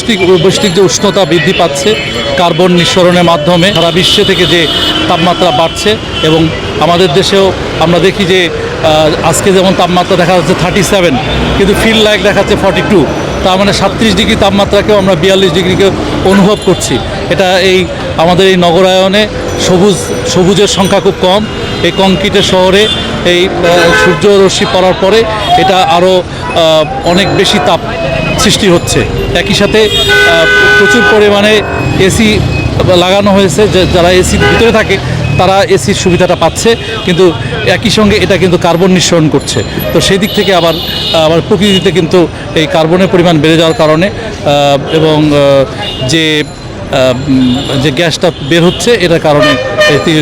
বৈশ্বিক বৈশ্বিক যে উষ্ণতা বৃদ্ধি পাচ্ছে কার্বন নিঃসরণের মাধ্যমে সারা বিশ্ব থেকে যে তাপমাত্রা বাড়ছে এবং আমাদের দেশেও আমরা দেখি যে আজকে যেমন তাপমাত্রা দেখা যাচ্ছে থার্টি সেভেন কিন্তু ফিল লাইক দেখাচ্ছে ফর্টি টু তার মানে সাতত্রিশ ডিগ্রি তাপমাত্রাকেও আমরা বিয়াল্লিশ ডিগ্রিকে অনুভব করছি। এটা এই আমাদের এই নগরায়নে সবুজ সবুজের সংখ্যা খুব কম এই কংক্রিটের শহরে এই আহ, সূর্য রশ্মি পড়ার পরে এটা আরও অনেক বেশি তাপ সৃষ্টি হচ্ছে। একই সাথে প্রচুর পরিমাণে এসি লাগানো হয়েছে। যারা এসির ভিতরে থাকে, তারা এসির সুবিধাটা পাচ্ছে। কিন্তু একই সঙ্গে এটা কিন্তু কার্বন নিঃসরণ করছে। তো সেই দিক থেকে আবার আবার প্রকৃতিতে কিন্তু এই কার্বনের পরিমাণ বেড়ে যাওয়ার কারণে এবং যে যে গ্যাসটা বের হচ্ছে, এটার কারণে এতে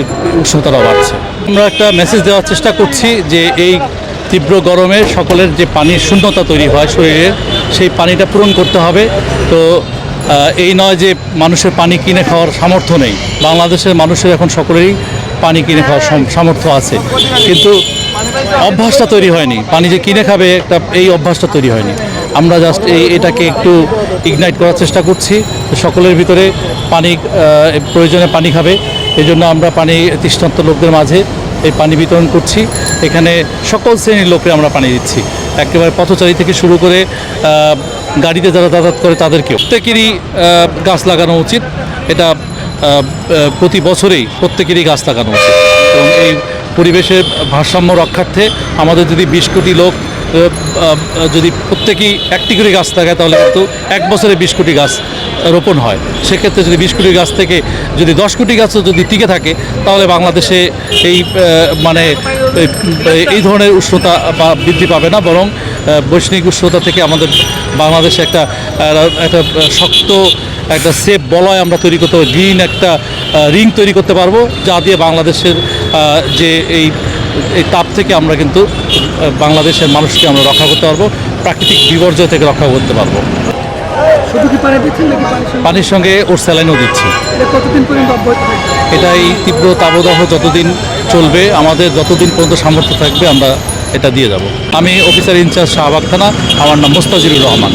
উষ্ণতাটাও বাড়ছে। আমরা একটা মেসেজ দেওয়ার চেষ্টা করছি যে এই তীব্র গরমে সকলের যে পানির শূন্যতা তৈরি হয় শরীরে, সেই পানিটা পূরণ করতে হবে। তো এই নয় যে মানুষের পানি কিনে খাওয়ার সামর্থ্য নেই। বাংলাদেশের মানুষের এখন সকলেরই পানি কিনে খাওয়ার সামর্থ্য আছে। কিন্তু অভ্যাসটা তৈরি হয়নি। পানি যে কিনে খাবে একটা এই অভ্যাসটা তৈরি হয়নি। আমরা জাস্ট এই, এটাকে একটু ইগনাইট করার চেষ্টা করছি। সকলের ভিতরে পানি প্রয়োজনে পানি খাবে। এই জন্য আমরা পানি তৃষ্ণান্ত লোকদের মাঝে এই পানি বিতরণ করছি। এখানে সকল শ্রেণির লোককে আমরা পানি দিচ্ছি। একেবারে পথচারী থেকে শুরু করে গাড়িতে যারা যাতায়াত করে তাদেরকেও। প্রত্যেকেরই গাছ লাগানো উচিত। এটা প্রতি বছরেই প্রত্যেকেরই গাছ লাগানো উচিত। এবং এই পরিবেশের ভারসাম্য রক্ষার্থে আমাদের যদি বিশ কোটি লোক যদি প্রত্যেকেই একটি করে গাছ থাকে, তাহলে কিন্তু এক বছরে বিশ কোটি গাছ রোপণ হয়। সেক্ষেত্রে যদি বিশ কোটি গাছ থেকে যদি দশ কোটি গাছও যদি টিকে থাকে, তাহলে বাংলাদেশে এই মানে এই- ধরনের উষ্ণতা বৃদ্ধি পাবে না, বরং বৈশ্বিক উষ্ণতা থেকে আমাদের বাংলাদেশে একটা একটা শক্ত, একটা সেফ বলয় আমরা তৈরি করতে পারব, গ্রিন একটা রিং তৈরি করতে পারব, যা দিয়ে বাংলাদেশের যে এই এই তাপ থেকে আমরা কিন্তু বাংলাদেশের মানুষকে আমরা রক্ষা করতে পারব প্রাকৃতিক বিপর্যয় থেকে রক্ষা করতে পারব। পানির সঙ্গে? ওর স্যালাইনও দিচ্ছি। এটা এই তীব্র তাবদাহ যতদিন চলবে আমাদের যতদিন পর্যন্ত সামর্থ্য থাকবে আমরা এটা দিয়ে যাব। আমি অফিসার ইনচার্জ শাহবাগ থানা আমার নাম মোস্তাজিরুর রহমান।